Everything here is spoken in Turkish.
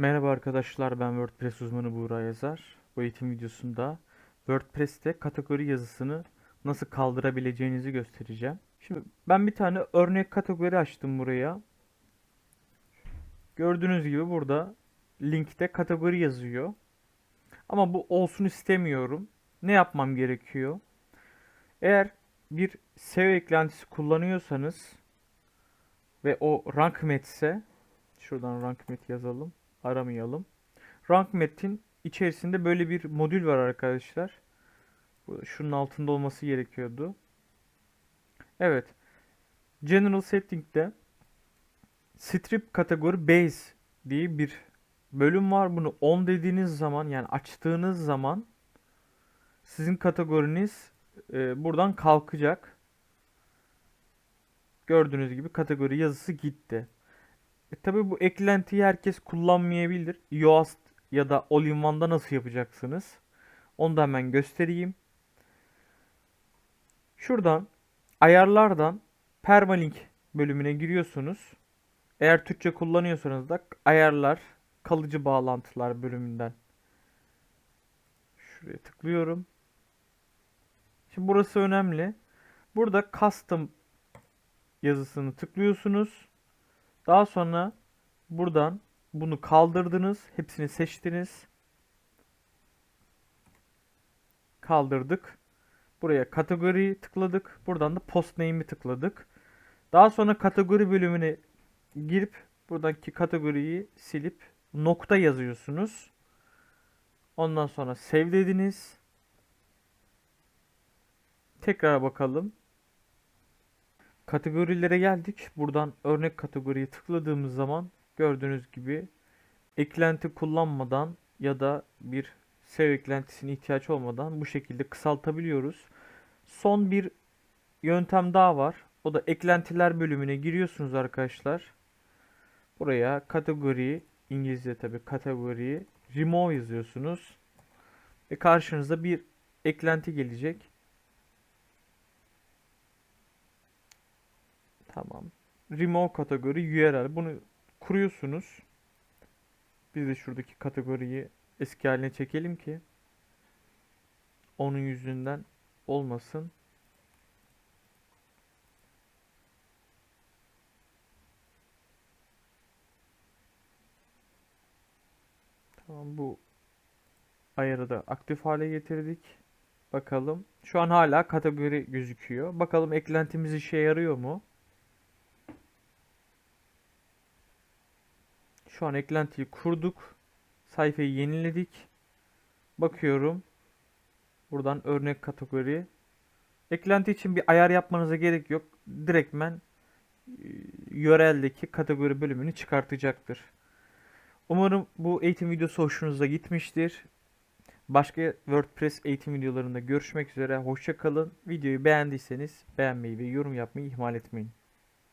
Merhaba arkadaşlar ben WordPress uzmanı Buğra Yazar. Bu eğitim videosunda WordPress'te kategori yazısını nasıl kaldırabileceğinizi göstereceğim. Şimdi ben bir tane örnek kategori açtım buraya. Gördüğünüz gibi burada linkte kategori yazıyor. Ama bu olsun istemiyorum. Ne yapmam gerekiyor? Eğer bir SEO eklentisi kullanıyorsanız ve o rank metse şuradan rank met yazalım aramayalım. Rank Met'in içerisinde böyle bir modül var arkadaşlar. Şunun altında olması gerekiyordu. Evet. General Setting'de Strip kategori Base diye bir bölüm var. Bunu on dediğiniz zaman yani açtığınız zaman sizin kategoriniz e, buradan kalkacak. Gördüğünüz gibi kategori yazısı gitti. E, tabii bu eklentiyi herkes kullanmayabilir. Yoast ya da All-in-One'da nasıl yapacaksınız? Onu da hemen göstereyim. Şuradan ayarlardan permalink bölümüne giriyorsunuz. Eğer Türkçe kullanıyorsanız da ayarlar kalıcı bağlantılar bölümünden. Şuraya tıklıyorum. Şimdi burası önemli. Burada custom yazısını tıklıyorsunuz. Daha sonra buradan bunu kaldırdınız. Hepsini seçtiniz. Kaldırdık. Buraya kategori tıkladık. Buradan da post name'i tıkladık. Daha sonra kategori bölümüne girip buradaki kategoriyi silip nokta yazıyorsunuz. Ondan sonra save dediniz. Tekrar bakalım. Kategorilere geldik. Buradan örnek kategoriye tıkladığımız zaman gördüğünüz gibi eklenti kullanmadan ya da bir SEO eklentisine ihtiyaç olmadan bu şekilde kısaltabiliyoruz. Son bir yöntem daha var. O da eklentiler bölümüne giriyorsunuz arkadaşlar. Buraya kategori İngilizce tabi kategori remove yazıyorsunuz. Ve karşınıza bir eklenti gelecek. Tamam. Remove kategori URL. Bunu kuruyorsunuz. Biz de şuradaki kategoriyi eski haline çekelim ki onun yüzünden olmasın. Tamam bu ayarı da aktif hale getirdik. Bakalım. Şu an hala kategori gözüküyor. Bakalım eklentimiz işe yarıyor mu? Şu an eklentiyi kurduk. Sayfayı yeniledik. Bakıyorum. Buradan örnek kategori. Eklenti için bir ayar yapmanıza gerek yok. Direktmen e, URL'deki kategori bölümünü çıkartacaktır. Umarım bu eğitim videosu hoşunuza gitmiştir. Başka WordPress eğitim videolarında görüşmek üzere. Hoşça kalın. Videoyu beğendiyseniz beğenmeyi ve yorum yapmayı ihmal etmeyin.